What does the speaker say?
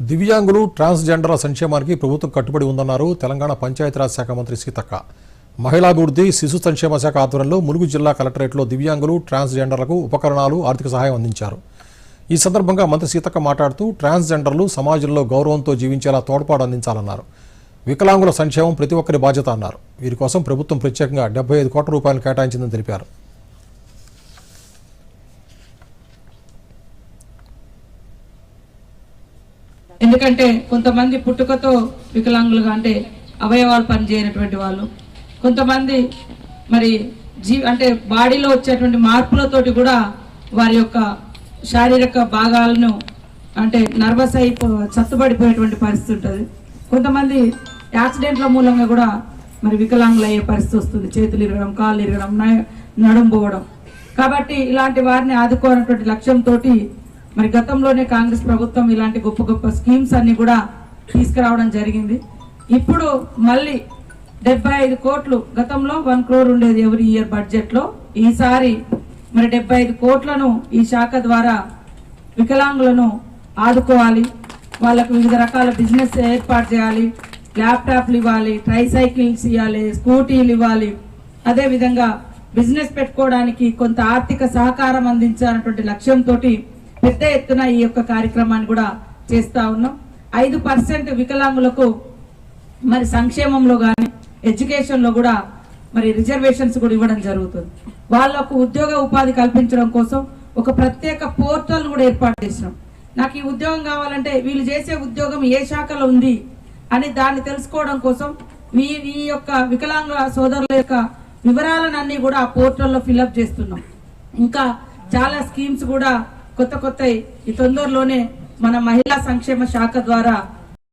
దివ్యాంగులు ట్రాన్స్జెండర్ల సంక్షేమానికి ప్రభుత్వం కట్టుబడి ఉందన్నారు తెలంగాణ పంచాయతీరాజ్ శాఖ మంత్రి సీతక్క. మహిళాభివృద్ధి శిశు సంక్షేమ శాఖ ఆధ్వర్యంలో ములుగు జిల్లా కలెక్టరేట్లో దివ్యాంగులు ట్రాన్స్జెండర్లకు ఉపకరణాలు ఆర్థిక సహాయం అందించారు. ఈ సందర్భంగా మంత్రి సీతక్క మాట్లాడుతూ ట్రాన్స్జెండర్లు సమాజంలో గౌరవంతో జీవించేలా తోడ్పాటు అందించాలన్నారు. వికలాంగుల సంక్షేమం ప్రతి ఒక్కరి బాధ్యత అన్నారు. వీరి కోసం ప్రభుత్వం ప్రత్యేకంగా డెబ్బై ఐదు కోట్ల రూపాయలు కేటాయించిందని తెలిపారు. ఎందుకంటే కొంతమంది పుట్టుకతో వికలాంగులుగా అంటే అవయవాలు పనిచేయనటువంటి వాళ్ళు కొంతమంది మరి జీ అంటే బాడీలో వచ్చేటువంటి మార్పులతోటి కూడా వారి యొక్క శారీరక భాగాలను అంటే నర్వస్ అయిపో చత్తుబడిపోయేటువంటి పరిస్థితి ఉంటుంది. కొంతమంది యాక్సిడెంట్ల మూలంగా కూడా మరి వికలాంగులు అయ్యే పరిస్థితి వస్తుంది. చేతులు ఇరగడం కాళ్ళు ఇరగడం నడుం పోవడం. కాబట్టి ఇలాంటి వారిని ఆదుకోనటువంటి లక్ష్యంతో మరి గతంలోనే కాంగ్రెస్ ప్రభుత్వం ఇలాంటి గొప్ప గొప్ప స్కీమ్స్ అన్ని కూడా తీసుకురావడం జరిగింది. ఇప్పుడు మళ్ళీ డెబ్బై ఐదు కోట్లు గతంలో వన్ క్రోర్ ఉండేది ఎవరి ఇయర్ బడ్జెట్లో ఈసారి మరి డెబ్బై ఐదు కోట్లను ఈ శాఖ ద్వారా వికలాంగులను ఆదుకోవాలి. వాళ్ళకు వివిధ రకాల బిజినెస్ ఏర్పాటు చేయాలి. ల్యాప్టాప్లు ఇవ్వాలి ట్రై సైకిల్స్ ఇవ్వాలి స్కూటీలు ఇవ్వాలి. అదే విధంగా బిజినెస్ పెట్టుకోవడానికి కొంత ఆర్థిక సహకారం అందించాలన్నటువంటి లక్ష్యంతో పెద్ద ఎత్తున ఈ యొక్క కార్యక్రమాన్ని కూడా చేస్తా ఉన్నాం. ఐదు పర్సెంట్ వికలాంగులకు మరి సంక్షేమంలో కానీ ఎడ్యుకేషన్లో కూడా మరి రిజర్వేషన్స్ కూడా ఇవ్వడం జరుగుతుంది. వాళ్ళకు ఉద్యోగ ఉపాధి కల్పించడం కోసం ఒక ప్రత్యేక పోర్టల్ కూడా ఏర్పాటు చేసినాం. నాకు ఈ ఉద్యోగం కావాలంటే వీళ్ళు చేసే ఉద్యోగం ఏ శాఖలో ఉంది అని దాన్ని తెలుసుకోవడం కోసం మీ ఈ యొక్క వికలాంగ సోదరుల యొక్క వివరాలన్నీ కూడా ఆ పోర్టల్లో ఫిల్అప్ చేస్తున్నాం. ఇంకా చాలా స్కీమ్స్ కూడా కొత్త కొత్త ఈ తొందరలోనే మన మహిళా సంక్షేమ శాఖ ద్వారా